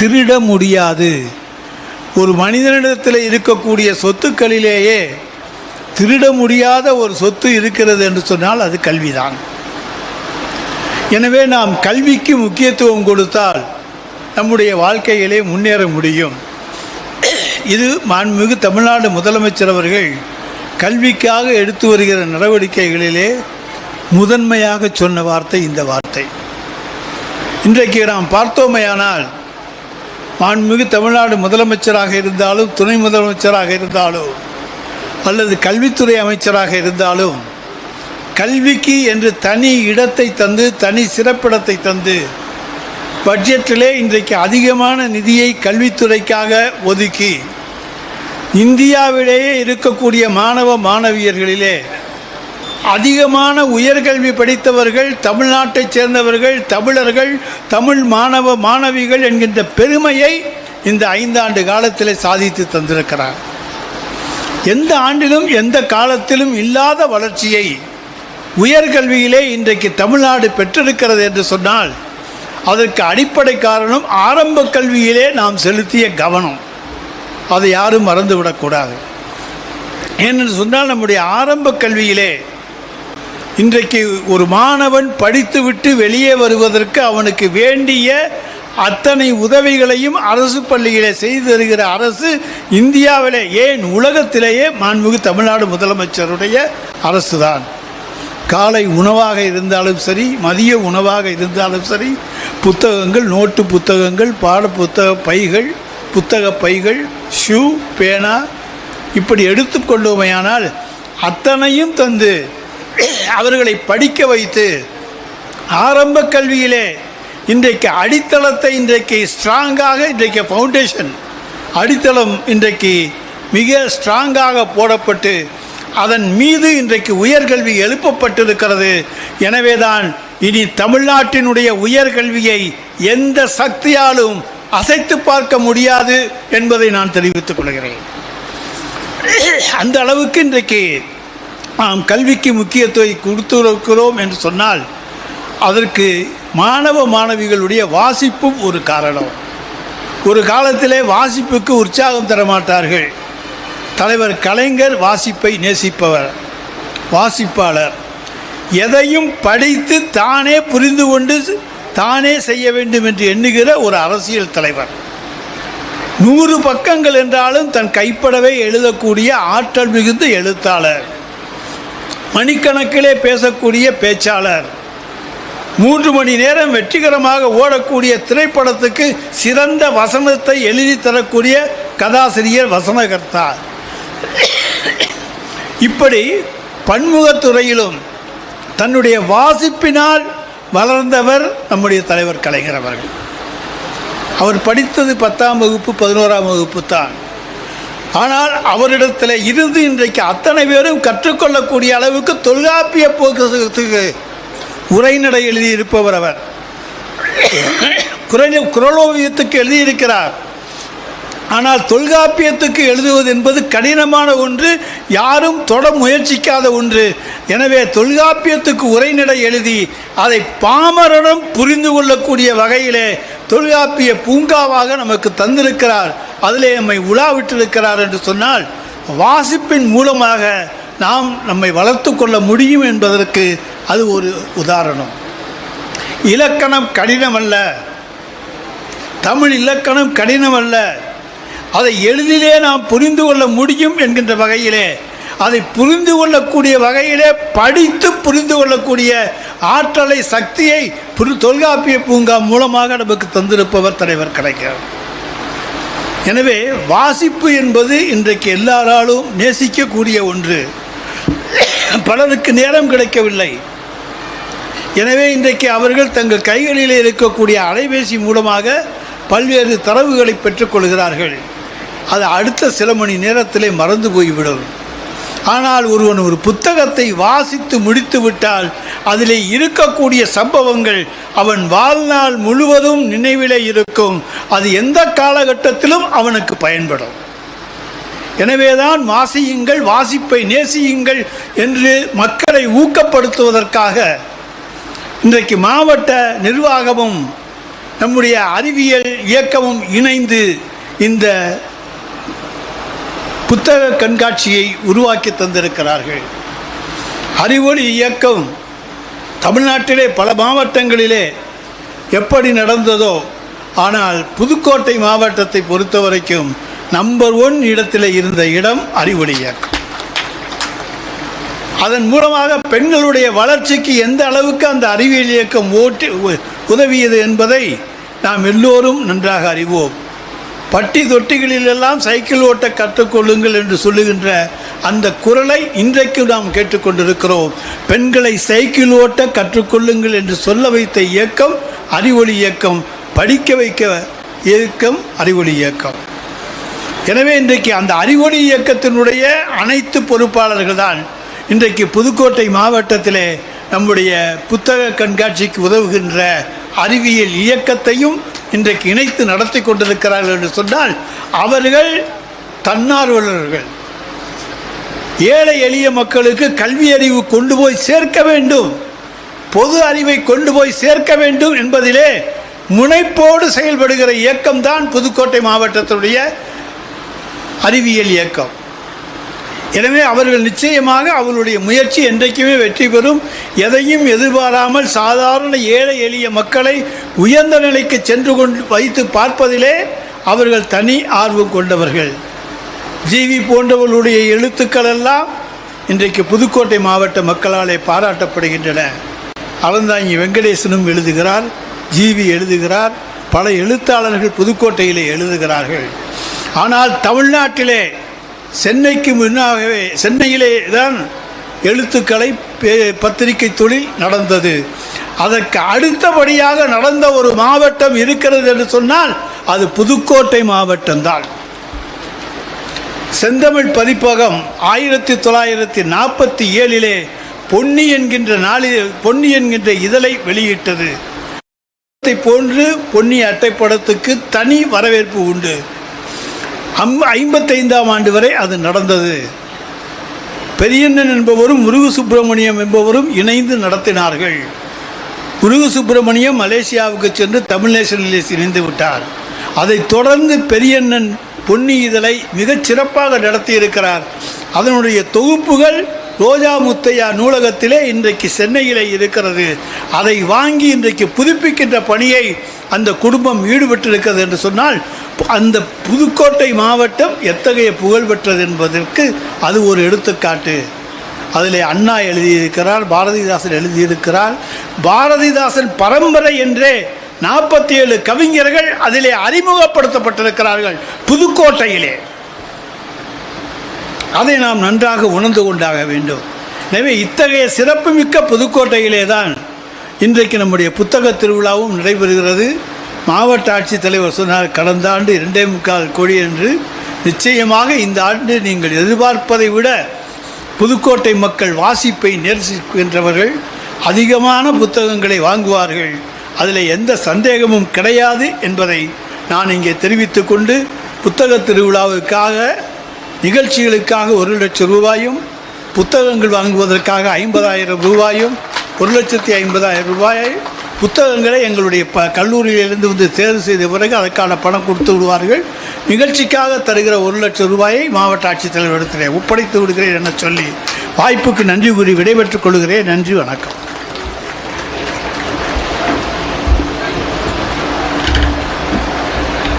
திருட முடியாது. ஒரு மனிதனிடத்தில் இருக்கக்கூடிய சொத்துக்களிலேயே திருட முடியாத ஒரு சொத்து இருக்கிறது என்று சொன்னால் அது கல்விதான். எனவே நாம் கல்விக்கு முக்கியத்துவம் கொடுத்தால் நம்முடைய வாழ்க்கையிலே முன்னேற முடியும். இது மாண்புமிகு தமிழ்நாடு முதலமைச்சர் அவர்கள் கல்விக்காக எடுத்து வருகிற நடவடிக்கைகளிலே முதன்மையாக சொன்ன வார்த்தை இந்த வார்த்தை. இன்றைக்கு நாம் பார்த்தோமையானால் மாண்புமிகு தமிழ்நாடு முதலமைச்சராக இருந்தாலும் துணை முதலமைச்சராக இருந்தாலும் அல்லது கல்வித்துறை அமைச்சராக இருந்தாலும் கல்விக்கு என்று தனி இடத்தை தந்து தனி சிறப்பிடத்தை தந்து பட்ஜெட்டிலே இன்றைக்கு அதிகமான நிதியை கல்வித்துறைக்காக ஒதுக்கி இந்தியாவிலேயே இருக்கக்கூடிய மாணவ மாணவியர்களிலே அதிகமான உயர்கல்வி படித்தவர்கள் தமிழ்நாட்டைச் சேர்ந்தவர்கள் தமிழர்கள் தமிழ் மாணவ மாணவிகள் என்கின்ற பெருமையை இந்த ஐந்தாண்டு காலத்தில் சாதித்து தந்திருக்கிறார். எந்த ஆண்டிலும் எந்த காலத்திலும் இல்லாத வளர்ச்சியை உயர்கல்வியிலே இன்றைக்கு தமிழ்நாடு பெற்றிருக்கிறது என்று சொன்னால் அதற்கு அடிப்படை காரணம் ஆரம்ப கல்வியிலே நாம் செலுத்திய கவனம். அதை யாரும் மறந்துவிடக்கூடாது. ஏனென்று சொன்னால் நம்முடைய ஆரம்ப கல்வியிலே இன்றைக்கு ஒரு மாணவன் படித்துவிட்டு வெளியே வருவதற்கு அவனுக்கு வேண்டிய அத்தனை உதவிகளையும் அரசு பள்ளிகளை செய்து தருகிற அரசு இந்தியாவிலே ஏன் உலகத்திலேயே மாண்புமிகு தமிழ்நாடு முதலமைச்சருடைய அரசு தான் காலை உணவாக இருந்தாலும் சரி மதிய உணவாக இருந்தாலும் சரி புத்தகங்கள் நோட்டு புத்தகங்கள் பாட புத்தக பைகள் புத்தக பைகள் ஷூ பேனா இப்படி எடுத்துக்கொண்டோமையானால் அத்தனையும் தந்து அவர்களை படிக்க வைத்து ஆரம்ப கல்வியிலே இன்றைக்கு அடித்தளத்தை இன்றைக்கு ஸ்ட்ராங்காக இன்றைக்கு ஃபவுண்டேஷன் அடித்தளம் இன்றைக்கு மிக ஸ்ட்ராங்காக போடப்பட்டு அதன் மீது இன்றைக்கு உயர்கல்வி எழுப்பப்பட்டிருக்கிறது. எனவேதான் இனி தமிழ்நாட்டினுடைய உயர்கல்வியை எந்த சக்தியாலும் அசைத்து பார்க்க முடியாது என்பதை நான் தெரிவித்துக் கொள்கிறேன். அந்த அளவுக்கு இன்றைக்கு நாம் கல்விக்கு முக்கியத்துவம் கொடுத்திருக்கிறோம் என்று சொன்னால் அதற்கு மாணவ மாணவிகளுடைய வாசிப்பும் ஒரு காரணம். ஒரு காலத்திலே வாசிப்புக்கு உற்சாகம் தர மாட்டார்கள். தலைவர் கலைஞர் வாசிப்பை நேசிப்பவர் வாசிப்பாளர். எதையும் படித்து தானே புரிந்து கொண்டு தானே செய்ய வேண்டும் என்று எண்ணுகிற ஒரு அரசியல் தலைவர். நூறு பக்கங்கள் என்றாலும் தன் கைப்படவே எழுதக்கூடிய ஆற்றல் மிகுந்த எழுத்தாளர். மணிக்கணக்கிலே பேசக்கூடிய பேச்சாளர். மூன்று மணி நேரம் வெற்றிகரமாக ஓடக்கூடிய திரைப்படத்துக்கு சிறந்த வசனத்தை எழுதி தரக்கூடிய கதாசிரியர் வசனகர்த்தா. இப்படி பன்முகத்துறையிலும் தன்னுடைய வாசிப்பினால் வளர்ந்தவர் நம்முடைய தலைவர் கலைஞர் அவர்கள். அவர் படித்தது பத்தாம் வகுப்பு பதினோராம் வகுப்பு தான். ஆனால் அவரிடத்தில் இருந்து இன்றைக்கு அத்தனை பேரும் கற்றுக்கொள்ளக்கூடிய அளவுக்கு தொல்காப்பிய போக்குவரத்துக்கு உரைநடை எழுதியிருப்பவர் அவர். குரல் குரலோவியத்துக்கு எழுதியிருக்கிறார். ஆனால் தொல்காப்பியத்துக்கு எழுதுவது என்பது கடினமான ஒன்று யாரும் தொட முயற்சிக்காத ஒன்று. எனவே தொல்காப்பியத்துக்கு உரைநடை எழுதி அதை பாமரனும் புரிந்து கொள்ளக்கூடிய வகையிலே தொல்காப்பிய பூங்காவாக நமக்கு தந்திருக்கிறார். அதிலே நம்மை உலாவிட்டிருக்கிறார் என்று சொன்னால் வாசிப்பின் மூலமாக நாம் நம்மை வளர்த்து கொள்ள முடியும் என்பதற்கு அது ஒரு உதாரணம். இலக்கணம் கடினம் அல்ல தமிழ் இலக்கணம் கடினம் அல்ல அதை எளிதிலே நாம் புரிந்து கொள்ள முடியும் என்கின்ற வகையிலே அதை புரிந்து கொள்ளக்கூடிய வகையிலே படித்து புரிந்து கொள்ளக்கூடிய ஆற்றலை சக்தியை தொல்காப்பிய பூங்கா மூலமாக நமக்கு தந்திருப்பவர் தலைவர் கிடைக்கிறார் எனவே வாசிப்பு என்பது இன்றைக்கு எல்லாராலும் நேசிக்கக்கூடிய ஒன்று. பலருக்கு நேரம் கிடைக்கவில்லை. எனவே இன்றைக்கு அவர்கள் தங்கள் கைகளில் இருக்கக்கூடிய அலைபேசி மூலமாக பல்வேறு தரவுகளை பெற்றுக்கொள்கிறார்கள் அது அடுத்த சில மணி நேரத்திலே மறந்து போய்விடும். ஆனால் ஒருவன் ஒரு புத்தகத்தை வாசித்து முடித்து விட்டால் அதிலே இருக்கக்கூடிய சம்பவங்கள் அவன் வாழ்நாள் முழுவதும் நினைவிலே இருக்கும். அது எந்த காலகட்டத்திலும் அவனுக்கு பயன்படும். எனவேதான் வாசியுங்கள் வாசிப்பை நேசியுங்கள் என்று மக்களை ஊக்கப்படுத்துவதற்காக இன்றைக்கு மாவட்ட நிர்வாகமும் நம்முடைய அறிவியல் இயக்கமும் இணைந்து இந்த புத்தக கண்காட்சியை உருவாக்கி தந்திருக்கிறார்கள். அறிவொளி இயக்கம் தமிழ்நாட்டிலே பல மாவட்டங்களிலே எப்படி நடந்ததோ ஆனால் புதுக்கோட்டை மாவட்டத்தை பொறுத்த வரைக்கும் நம்பர் ஒன் இடத்தில் இருந்த இடம் அறிவொளி அதன் மூலமாக பெண்களுடைய வளர்ச்சிக்கு எந்த அளவுக்கு அந்த அறிவியல் இயக்கம் ஓட்டி உ- உதவியது என்பதை நாம் எல்லோரும் நன்றாக அறிவோம். பட்டி தொட்டிகளிலெல்லாம் சைக்கிள் ஓட்ட கற்றுக்கொள்ளுங்கள் என்று சொல்லுகின்ற அந்த குரலை இன்றைக்கு நாம் கேட்டுக்கொண்டிருக்கிறோம். பெண்களை சைக்கிள் ஓட்ட கற்றுக்கொள்ளுங்கள் என்று சொல்ல வைத்த இயக்கம் அறிவொளி இயக்கம். படிக்க வைக்க இயக்கம் அறிவொளி இயக்கம். எனவே இன்றைக்கு அந்த அறிவொளி இயக்கத்தினுடைய அனைத்து பொறுப்பாளர்கள் தான் இன்றைக்கு புதுக்கோட்டை மாவட்டத்திலே நம்முடைய புத்தக கண்காட்சிக்கு உதவுகின்ற அறிவியல் இயக்கத்தையும் இன்றைக்கு இணைத்து நடத்தி கொண்டிருக்கிறார்கள் என்று சொன்னால் அவர்கள் தன்னார்வலர்கள். ஏழை எளிய மக்களுக்கு கல்வி அறிவு கொண்டு போய் சேர்க்க வேண்டும். பொது அறிவை கொண்டு போய் சேர்க்க வேண்டும் என்பதிலே முனைப்போடு செயல்படுகிற இயக்கம்தான் புதுக்கோட்டை மாவட்டத்தினுடைய அறிவியல் இயக்கம். எனவே அவர்கள் நிச்சயமாக அவர்களுடைய முயற்சி என்றைக்குமே வெற்றி பெறும். எதையும் எதிர்பாராமல் சாதாரண ஏழை எளிய மக்களை உயர்ந்த நிலைக்கு சென்று கொண்டு வைத்து பார்ப்பதிலே அவர்கள் தனி ஆர்வம் கொண்டவர்கள். ஜிவி போன்றவர்களுடைய எழுத்துக்கள் எல்லாம் இன்றைக்கு புதுக்கோட்டை மாவட்ட மக்களாலே பாராட்டப்படுகின்றன. அறந்தாங்கி வெங்கடேசனும் எழுதுகிறார் ஜிவி எழுதுகிறார். பல எழுத்தாளர்கள் புதுக்கோட்டையிலே எழுதுகிறார்கள். ஆனால் தமிழ்நாட்டிலே சென்னைக்கு முன்னாகவே சென்னையிலே தான் எழுத்துக்களை பே- பத்திரிகை தொழில் நடந்தது. அதற்கு அடுத்தபடியாக நடந்த ஒரு மாவட்டம் இருக்கிறது என்று சொன்னால் அது புதுக்கோட்டை மாவட்டம்தான் செந்தமிழ் பதிப்பகம் ஆயிரத்தி தொள்ளாயிரத்தி நாற்பத்தி ஏழிலே பொன்னி என்கின்ற நாளில் பொன்னி என்கின்ற இதழை வெளியிட்டது. அதை போன்று பொன்னி அட்டைப்படத்துக்கு தனி வரவேற்பு உண்டு. அம் ஐம்பத்தைந்தாம் ஆண்டு வரை அது நடந்தது. பெரியண்ணன் என்பவரும் முருகு சுப்பிரமணியம் என்பவரும் இணைந்து நடத்தினார்கள். முருகு சுப்பிரமணியம் மலேசியாவுக்கு சென்று தமிழ் இணைந்து விட்டார். அதைத் தொடர்ந்து பெரியண்ணன் பொன்னி இதழை மிகச் சிறப்பாக நடத்தியிருக்கிறார். அதனுடைய தொகுப்புகள் ரோஜா முத்தையா நூலகத்திலே இன்றைக்கு சென்னையிலே இருக்கிறது. அதை வாங்கி இன்றைக்கு புதுப்பிக்கின்ற பணியை அந்த குடும்பம் ஈடுபட்டிருக்கிறது என்று சொன்னால் அந்த புதுக்கோட்டை மாவட்டம் எத்தகைய புகழ் பெற்றது என்பதற்கு அது ஒரு எடுத்துக்காட்டு. அதில் அண்ணா எழுதியிருக்கிறார் பாரதிதாசன் எழுதியிருக்கிறார். பாரதிதாசன் பரம்பரை என்றே நாற்பத்தி ஏழு கவிஞர்கள் அதிலே அறிமுகப்படுத்தப்பட்டிருக்கிறார்கள் புதுக்கோட்டையிலே. அதை நாம் நன்றாக உணர்ந்து கொண்டாக வேண்டும். எனவே இத்தகைய சிறப்புமிக்க புதுக்கோட்டையிலே தான் இன்றைக்கு நம்முடைய புத்தக திருவிழாவும் நடைபெறுகிறது. மாவட்ட ஆட்சித்தலைவர் சொன்னார் கடந்த ஆண்டு இரண்டே முக்கால் கோடி என்று. நிச்சயமாக இந்த ஆண்டு நீங்கள் எதிர்பார்ப்பதை விட புதுக்கோட்டை மக்கள் வாசிப்பை நேர்சிக்கின்றவர்கள் அதிகமான புத்தகங்களை வாங்குவார்கள். அதில் எந்த சந்தேகமும் கிடையாது என்பதை நான் இங்கே தெரிவித்து கொண்டு புத்தக திருவிழாவுக்காக நிகழ்ச்சிகளுக்காக ஒரு லட்சம் ரூபாயும் புத்தகங்கள் வாங்குவதற்காக ஐம்பதாயிரம் ரூபாயும் ஒரு லட்சத்தி ஐம்பதாயிரம் ரூபாயை புத்தகங்களை எங்களுடைய ப கல்லூரியிலிருந்து வந்து தேர்வு செய்த பிறகு அதற்கான பணம் கொடுத்து விடுவார்கள். நிகழ்ச்சிக்காக தருகிற ஒரு லட்சம் ரூபாயை மாவட்ட ஆட்சித்தலைவரிடத்தில் ஒப்படைத்து விடுகிறேன் என சொல்லி வாய்ப்புக்கு நன்றி கூறி விடைபெற்றுக் கொள்கிறேன். நன்றி வணக்கம்.